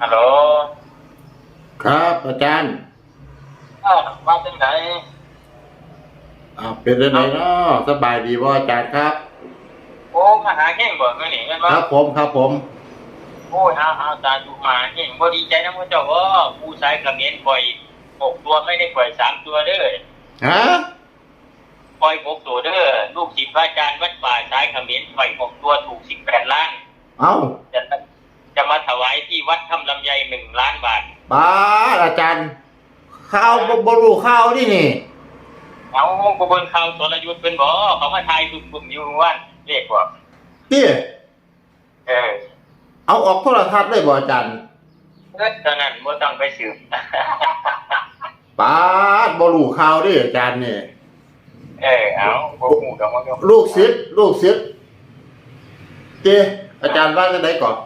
ฮัลโหลครับอาจารย์อ้าวว่าจังไดอ่าเป็นยังไงเนาะสบายดีบ่อาจารย์ครับ โอ้มาหาแห้งบ่เงินนี่เงินคว่ารับผมครับผมโอ้ยเอาเอาตาดูมาแห้งบ่ดีใจนะพ่อเจ้าว่าผู้ชายเขมิ้นปล่อยหกตัวไม่ได้ปล่อยสามตัวเด้อฮะปล่อยหกตัวเด้อลูกศิษย์พระอาจารย์วัดป่าชายเขมิ้นปล่อยหกตัวถูกสิบแปดล้านเอ้าจะ จะมาถวายที่วัดถ้ำลำไยหนึ่งล้านบาทป้าดอาจารย์ข้าวบ่บ่รู้ข้าวนี่นี่เอากระบวนข่าวสรยุทธ์เป็นบ่เขามาทายทุกกลุ่มอยู่ว่าเรียกว่าพี่เออเอาออกโทรทัศน์เลยบ่อาจารย์เออเท่านั้นบ่ต้องไปสืบ ป้าดบ่รู้ข้าวดิอาจารย์นี่ เออเอาบ่ฮู้ดอกมันก็ลูกศิษย์ลูกศิษย์เจอาจารย์ว่าจะได้ก่อน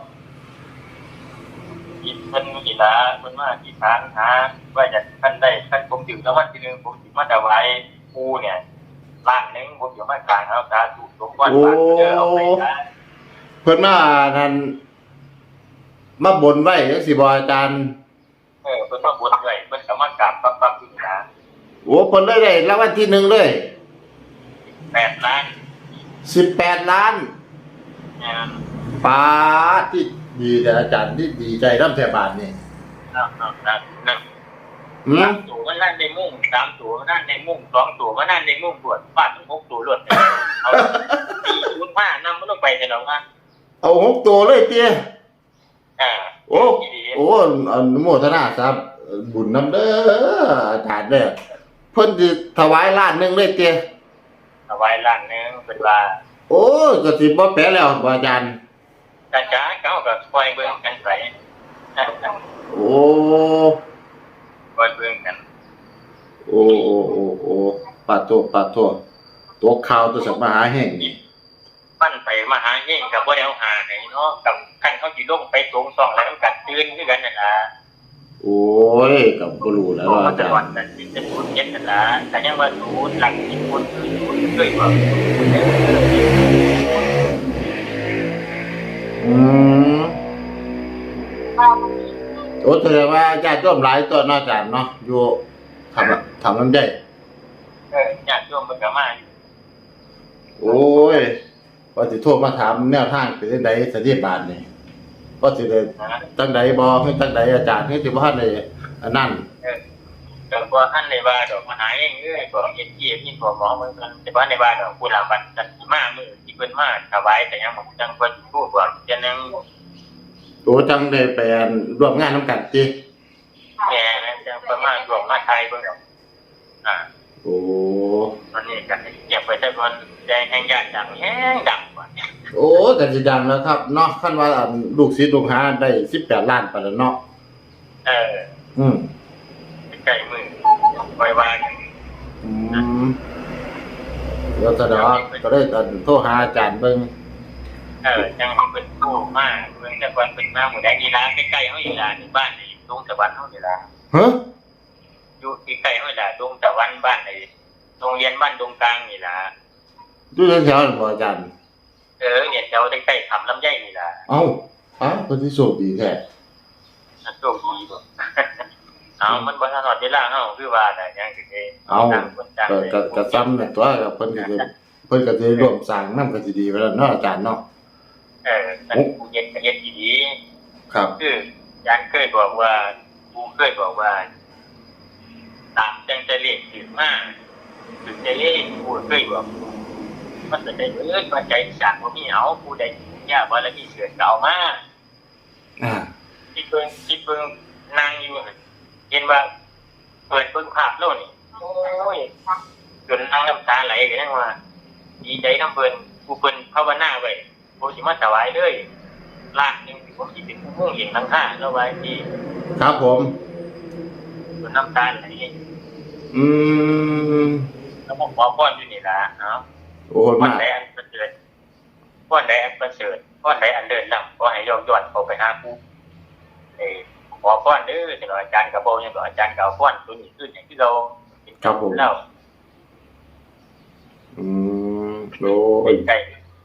คิดเพิ่นสิลาเพิ่นมาที่ฐานหาว่าจะท่านได้ท่านผมถึงแล้ววันที่หนึงผมสิมาถวายปูเนี่ยล้านหนึงผมอยู่มากลางเอาสาธุสมบัติบาทเด้อเอาไปนะเพิ่นมานั่นมาบนไว้จังสิบ่อาจารย์เออเพิ่นมาบวชด้วยเพิ่นก็มากราบปั๊บปั๊บอยู่นะโอ้เพิ่นได้ได้รางวัลที่หนึ่งเลย8ล้าน18ล้านเนี่ยป้าดที่ ดีแต่อาจารย์ที่ดีใจน้ำแทบานนี่นั่นนั่นนั่นนั่นหืมสามตัวมันนั่นในมุ่งสามตัวมันนั่นในมุ่งสองตัวมันนั่นในมุ่งบวชฟาดทั้งหกตัวรวดเอาตีชุดผ้านำมันลงไปเถอะน้องว่าเอาหกตัวเลยเตี้ยอ่าโอ้โอ้อนุโมทนาครับบุญน้ำเด้ออาจารย์เด้อเพิ่นสิถวายล้านหนึงเลยเตี้ยเอาไว้ล้านหนึงเป็นว่า โอ้ก็สิบ่แปลแล้วบ่อาจารย์ จ้าจ้าเขาก็คอยเบิ่งกันไปโอ้คอยเบิ่งกัน โอ้โอ้โอ้โอ้ปาโตปาโตตัวข่าวตัวสัมมาหาแห่งนี่ปั้นไปมาหาเฮงกับบ่ได้เอาหาไหนเนาะกับคันเขาสิลงไปสูงส่องแล้วมันกัดตื่นคือกันนั่นล่ะโอ้ยก็บ่รู้แล้วเพราะเนาะว่าอาจัจางหวัดรย์นั้นสิเป็นศูนย์เจ็ดนั่นล่ะแต่ยังว่าศูนย์หลักสิบคนคือศูนย์เคยว่า อืมโอ้แสดงว่าญาติโยมหลายตัวเนาะอาจารย์เนาะอยู่ทำทำน้ำใจเออญาติโยมเพิ่นก็มาอยู่โอ้ยว่าสิโทรมาถามแนวทางเป็นจังไดสถิบาลนี่ว่าสิได้นะจังไดบ่ให้จังไดอาจารย์ให้สิบ่ทันได้อันนั้นก็บ่ทันในบ้านดอกมาหาเองเอ้ยบอกเฮ็ดกี้มีตัวหมอมันกันแต่ว่าในบ้านดอกผู้หลังบัดจัดมามื้อ ที่เพิ่นมาถวายแต่ยังบ่จังเพิ่นพูดว่าจะนึงโอ้จังได้ไปอันร่วมงานนํกันติแม่นะจังเพิ่นมารวมมาไทยเบิ่งดอกอ่าโอ้ตอนนี้กันเก็บไปแต่คนแดงแห่งญาติดังแห้งดังกว่าโอ้ก็สิดังแล้วครับเนาะคันว่าอันลูกศิษย์ลูกหาได้18ล้านไปแล้วเนาะเออ อืมใกล้มือไว้วางอืม แล้วแสดงว่าก็ได้อันโทรหาอาจารย์เบิ่งเออจังให้เป็นผู้มากเมืองแต่วันเป็นมาหมู่แดงอีลาใกล้ๆเฮาอีลาในบ้านในดงตะวันเฮาอีลาฮะอยู่ใกล้ๆเฮาอีลาดงตะวันบ้านในโรงเรียนบ้านดงกลางนี่ล่ะอยู่แถวๆนั้นบ่อาจารย์ เออเนี่ยแถวใกล้ๆทำลำไยนี่ล่ะเอ้าอ้าวเพิ่นสิโชคดีแท้โชคดีบ่ เอามันบ่ทันฮอดเวลาเฮาคือว่าแต่ยังสิได้เอาต่างคนต่างก็ก็ก็ซ้ำนั่นตัวก็เพิ่นก็สิเพิ่นก็สิร่วมสร้างนำก็สิดีไปแล้วเนาะอาจารย์เนาะเออมันผู้เย็นก็เย็นดีครับ คืออาจารย์เคยบอกว่าครูเคยบอกว่าตามจังจะเรียกถือมากถึงจะเรียกครูเคยบอกมันจะได้เอิ้นว่าใจสั่งว่ามีเอาผู้ใดยากว่าแล้วมีเสือเก่ามาอ่าคิดเบิ่งคิดเบิ่งนั่งอยู่หั่น เห็นว่าเปิดเบิ่งภาพโลกนี่โอ้ยจนนั่งน้ำตาไหลกันยังว่าดีใจน้ำเพิ่นผู้เพิ่นภาวนาไว้ผมสิมาถวายเลยลากหนึงผมสิเป็นผู้มุ่งเห็นทั้งห้าแล้วไว้ที่ครับผมจนน้ำตาไหลอืมแล้วผมขอพรอยู่นี่ล่ะเนาะโอ้พรมากใดอันประเสริฐพรใดอันประเสริฐพรใดอันเดินนำขอให้ยอมยอดเขาไปหาผู้เอ อขอพรเด้อที่เราอาจารย์กับโบยังบอกอาจารย์กับพรตัวนี้ขึ้นอย่างที่เราเป็นแล้วอืมโอ้ยไก่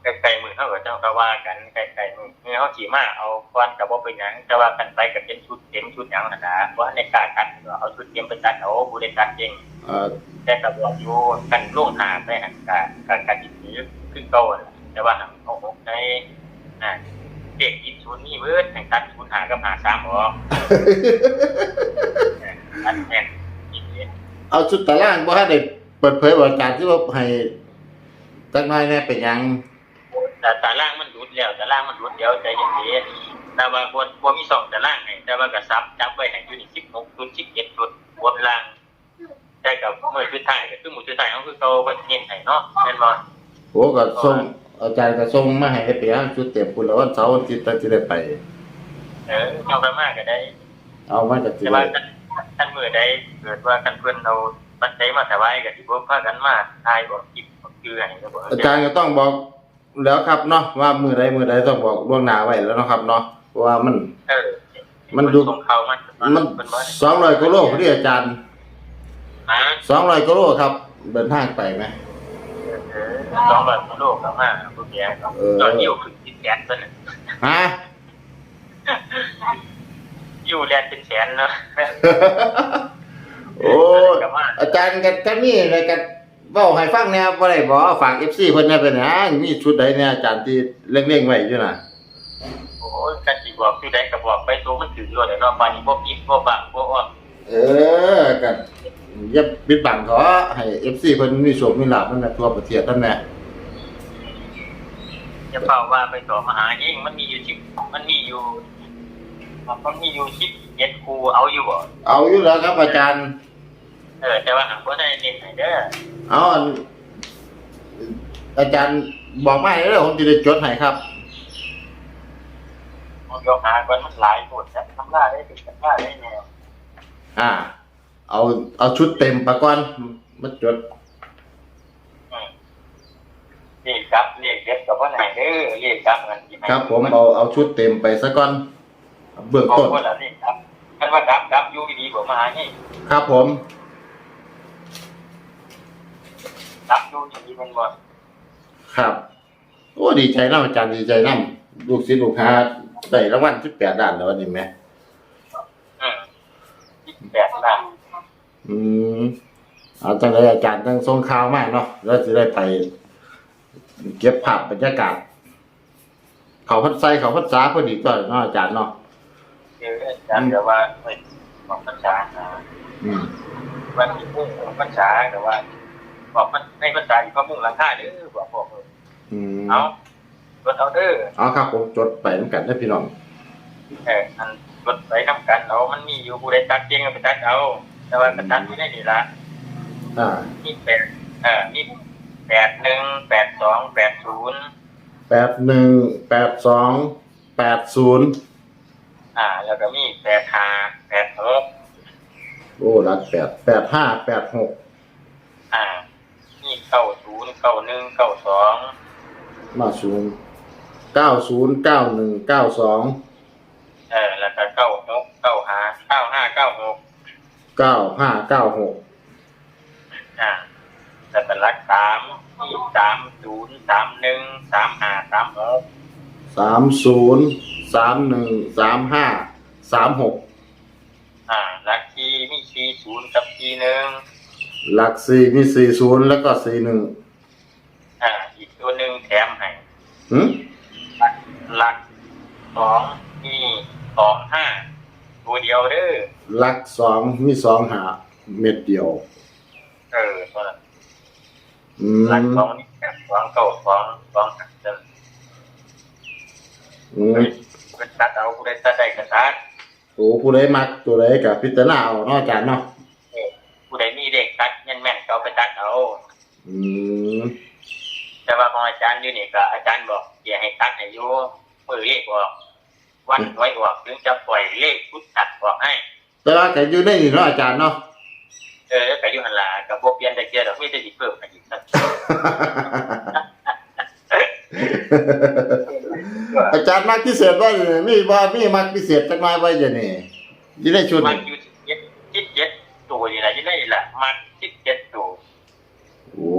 ไก่ไก่มือเท่ากับเจ้าก็ว่ากันไก่ไก่มือเงาเขาขี่มาเอาควันกับว่าเป็นหยังแต่ว่ากันไปกับเป็นชุดเต็มชุดหยังนะนะว่าในการตัดเอาชุดเต็มไปตัดเอาบุเรตัดเองเอ่อแต่กับบอกอยู่กันล่วงหาไปหันการการการจิตนี้ขึ้นโตนั่นแหละแต่ว่าหังเอาหกในอ่า เด็กยิดชุนนี่เบิดแห่งตัดชุนหากับหาสามหรออันแม่นอีกนิดเอาชุดตารางบ่ให้ได้เปิดเผยว่าอาจารย์ที่ว่าให้จักหน่อยแน่เป็นหยังแต่ตาล่างมันรุดแล้วตาล่างมันรุดเดียวใจเย็นๆแต่ว่าบนบนมีสองตาล่างไงแต่ว่ากระซับจับไว้ให้อยู่นี่สิบหกชุดสิบเจ็ดชุดบนล่างแต่กับเมื่อชุดไทายก็คือหมูชุดไทายเขาคือเขาเป็นเน้นให้เนาะแม่นบ่โอ้ก็ส่ง อาจารย์ก็ส่งมาให้เปียชุดเต็มพุ่นแล้ววันเสาร์วันอาทิตย์จะได้ไป เออเอาไปมากก็ได้เอามาก็สิแต่ได้ว่าท่านท่านมือได้เกิดว่ากันเพื่อนเอาปัจจัยมาถวายกับที่พวกพากันมาทายบอกคิดบอกเชื่อให้ก็บอกอาจารย์ก็ต้องบอกแล้วครับเนาะว่ามือใดมือใดต้องบอกล่วงหน้าไว้แล้วเนาะครับเนาะเพราะว่ามัน เออมันดู ส่งเขามันมันเป็นว่าสองร้อยกิโลพอดีอาจารย์ฮะสองร้อยกิโลครับ เดินทางไปไหม เออสองแบบโลกแล้วมาพวกเนี้ยเออตอนอยู่ขึ้นที่แสนต้นยฮะอยู่แลนเป็นแสนเนาะโอ้ยกับว่าอาจารย์กันกันนี่อะไรกันเว้าให้ฟังแหน่บ่ได้บ่ฝาก FC เพิ่นแหน่เป็นหยังมีชุดใดเนี่ยอาจารย์ที่เร่งๆไว้อยู่น่ะโอ้ยกันจีบอกอยู่ได้ก็บอกไปตัวมันถือรถเนาะปานนี้พวกปิดพวกบังพวกอ้อมเออกัน อย่าปิดบังเขาให้ FC เพิ่นมีโชคมีลาภนั่นน่ะทั่วประเทศนั่นแหละจะเฝ้าว่าไปต่อมหายิ่งมันมีอยู่ชิบมันมีอยู่มันมีอยู่ชิบเจ็ดครูเอาอยู่บ่เอาอยู่แล้วครับอาจารย์ เออ แต่ว่าหากว่าได้เน้นให้เด้อเอาอันอาจารย์บอกมาให้เด้อผมจะได้จดให้ครับมันยกหาก่อนมันหลายหมดจะทำได้ได้ถึงทำได้ได้แนวอ่า เอาเอาชุดเต็มไปก่อนมาจดอืมเรียกครับเรียกเด็กกับว่าไหนเด้อเรียกครับเงินที่ไหนครับ ผมเอาเอาชุดเต็มไปซะก่อนเบื้องเอาต้นคนละเรียกครับคันว่าดับดับอยู่ดีๆบ่มาให้ครับผมดับอยู่ดีๆมันบ่ครับโอ้ดีใจน้ำอาจารย์ดีใจน้ำลูกศิษย์ลูกหาได้รางวัลที่แปดด้านแล้ววันนี้ไหมอืมที่แปดล้าน อืมเอาจังเลยอาจารย์ตั้งทรงข่าวมากเนาะแล้วจะได้ไป เก็บภาพบรรยากาศ เขาพัดไซเขาพัดษาพอดีก็เนาะอาจารย์เนาะคืออาจารย์เดี๋ยวว่าเฮ้ยบอกภาษานะอืมวันที่พุ่งของภาษาแต่ว่า บอกมันในภาษาอยู่ก็มุ่งหลังคาเด้อบอกบอกเอออืมเอารถเอาเด้อเอาครับผมจดไปเหมือนกันนะพี่น้องเอออันรถไปทำกันเอามันมีอยู่ผู้ใดตัดเก่งก็ไปตัดเอา แต่ว่ากระตัดไม่ได้นี่ละอ่านี่แปดเออนี่แปดหนึ่งแปดสองแปดศูนย์แปดหนึ่งแปดสองแปดศูนย์อ่า แล้วก็มีแปดห้าแปดหกโอ้รักแปดแปดห้าแปดหกอ่านี่เก้าศูนย์เก้าหนึ่งเก้าสองมาศูนย์เก้าศูนย์เก้าหนึ่งเก้าสองเออแล้วก็เก้าหกเก้าห้าเก้าห้าเก้าหก เก้าห้าเก้าหกอ่าแล้วก็รักสามนี่สามศูนย์สามหนึ่งสามห้าสามหกสามศูนย์สามหนึ่งสามห้าสามหกอ่าลักที่มีสี่ศูนย์กับสี่หนึ่งหลักสี่มีสี่ศูนย์แล้วก็สี่หนึ่งอ่าอีกตัวหนึ่งแถมให้หืมหลักสองมีสองห้า ตัวเดียวเด้อหลักสองมีสองหาเม็ดเดียว เออตัวนั้นอืหลักมสองนี่แค่สองเก้าสองสองหักเดินอืมเป็นตัดเอาผู้ใดตัดได้ก็ตัดโอ้ผู้ใดมักตัวใดกับพิจารณาเอาเนาะอาจารย์เนาะเออผู้ใดมีเด็กตัดเงินแม่นก็เอาไปตัดเอา อืมแต่ว่าของอาจารย์อยู่นี่ก็อาจารย์บอกอย่าให้ตัดให้อยู่มือเลขออก วันไว้ออกถึงจะปล่อยเลขพุทธตัดออกให้ แต่ว่าก็อยู่ในนี่เนาะอาจารย์เนาะเออก็อยู่หันหลากับพวกเปลี่ยนแต่เกียร์ดอกไม่ได้สิเพิ่มไปอีกสักอาจารย์มักพิเศษว่ามีบ่มีมักพิเศษจักหน่อยไว้จะนี่อยู่ในชุดมันี่นอยู่เจ็ดจิตเจ็ดตัวนี่แหละที่ได้ละมันจิตเจ็ดตัวโอ้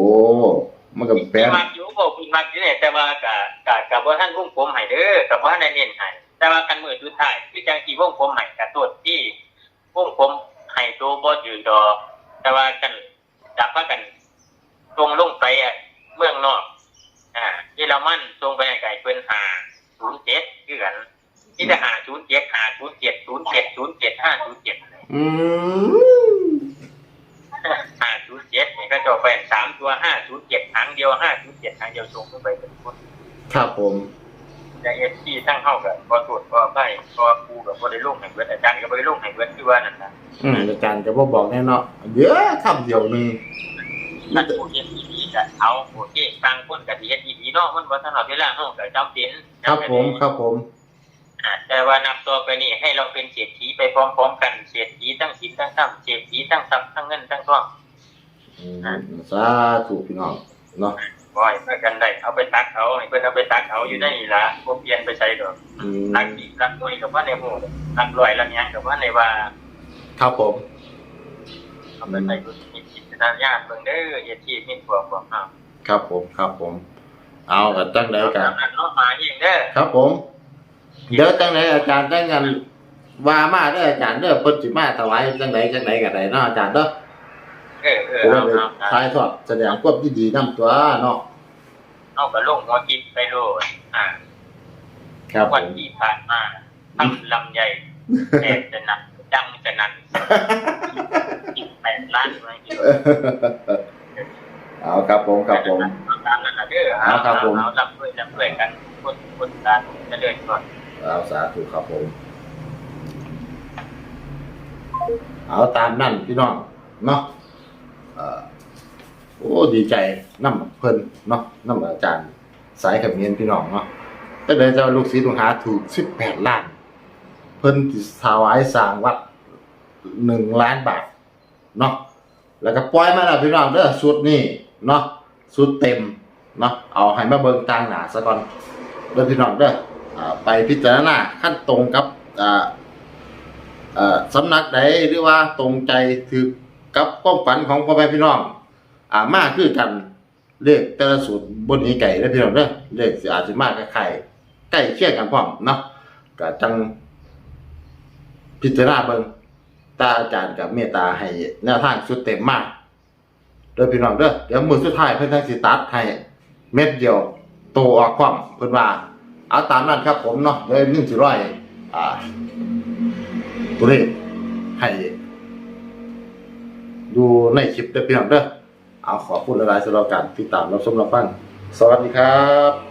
มันก็แปลที่มักอยู่บอกคุณมักอยู่เนี่ยแต่ว่ากะกะกะกับว่าท่านวงผมให้เด้อกับว่าท่านเน้นให้ แต่ว่ากันมือสุดท้ายคือจังที่วงผมให้กับตัวที่วงผมให้ตัวบ่อยู่ดอก แต่ว่ากันจับว่ากันตรงลงไปอะเมืองนอก อ่าเยอรมันตรงไปไกลเพิ่นหาศูนย์เจ็ดคือกันที่จะหาศูนย์เจ็ดหาศูนย์เจ็ดศูนย์เจ็ดศูนย์เจ็ดห้าศูนย์เจ็ดอืมห้าศูนย์เจ็ดเนี่ยก็จะเป็นสามตัวห้าศูนย์เจ็ดครั้งเดียวห้าศูนย์เจ็ดครั้งเดียวส่งขึ้นไปเป็นคนครับผม จะเอฟซีตั้งเข้ากับพอตรวจพอไปพอครูกับพอได้ลงแห่งเบิร์ดอาจารย์ก็บ่ได้ลงแห่งเบิร์ดคือว่านั่นนะอืมอาจารย์จะบ่บอกแน่เนาะเดี๋ยวคำเดียวหนึงท่านผู้เฮ็ดดีๆก็เอาโอเคบางคนก็สิเฮ็ดดีๆเนาะมันบ่ทันเอาเวลาเฮาก็จำเป็นครับผมครับผม อ่าแต่ว่านับตัวไปนี่ให้เราเป็นเศรษฐีไปพร้อมๆกันเศรษฐีทั้งศีลทั้งธรรมเศรษฐีทั้งทรัพย์ทั้งเงินทั้งทอง อืมสาธุพี่น้องเนาะ บ่อยมากันได้เอาไปตักเอาให้เพิ่นเอาไปตักเอาอยู่ในนี่ล่ะบ่เปลี่ยนไปใช้ดอกอืมรักดีรักน้อยกับว่าในหมู่รักรวยรักหยังกับว่าในว่าครับผมเอาไปใส่กุศลจิตวิญญาณเบิ่งเด้ออย่าที่มีพวกพวกเฮาครับผมครับผม เอากันจังไดกันตามนั้นเนาะมาเองเด้อครับผมเดี๋ยวจังไดอาจารย์จังกันว่ามาเด้ออาจารย์เด้อเพิ่นสิมาถวายจังไดจังไดก็ได้เนาะอาจารย์เด้อ เออเออผมเอาว่าเอาทายทอดแสดงความยินดีนํตัวเนาะเอาไปลงหัวกินไปโลดอ่าครับผวันมที่ผ่านมาทำลำใหญ่แอบจะหนักจังจะนันอีกแปดล้านอะไรอย่างเงี้ยเอาครับผมครับผมเอาตามนั้นนะเด้อเอาครับผมเอารับด้วยรับด้วยกันคนคนการจะเดินก่อนเอาสาธุครับผม เอาตามนั่นพี่น้องเนาะเอ่อ โอ้ดีใจน้ำเพิ่นเนาะน้ำอาจารย์ สายขับเงียนพี่น้องเนาะแต่เลยจะลูกศิษย์ลูกหาถูกสิบแปดล้าน เพิ่นสิถวายสร้างวัดหนึ่งล้านบาทเนาะแล้วก็ปล่อยมาแล้วพี่น้องเด้อสุดนี่เนาะสุดเต็มเนาะเอาให้มาเบิ่งต่างหนาซะก่อนเด้อพี่น้องเด้อไปพิจารณาขั้นตรงกับสำนักใดหรือว่าตรงใจถือ กับความฝันของพ่อแม่พี่น้อง อ่ามาคือกันเลขแต่ละสูตรบนนี้ไก่ได้พี่น้องเด้อเลขสอาจจะมากคล้ายๆใกล้เคียงกันพร้อมเนาะก็จังพิจารณาเบิ่งตาอาจารย์กับเมตตาให้แนวทางชุดเต็มมากเด้อพี่น้องเด้อเดี๋ยวมือสุดท้ายเพิ่นทางสิตัดให้เม็ดเดียวโตออกความเพิ่นว่าเอาตามนั้นครับผมเนาะเดี๋ยวนิ่งสิร้อยอ่าตัวเลขให้ ดูในคลิปเด้เพี่น้องเด้อเอาขอพูดหลายสำหรับการติดตามรับชมรับฟังสวัสดีครับ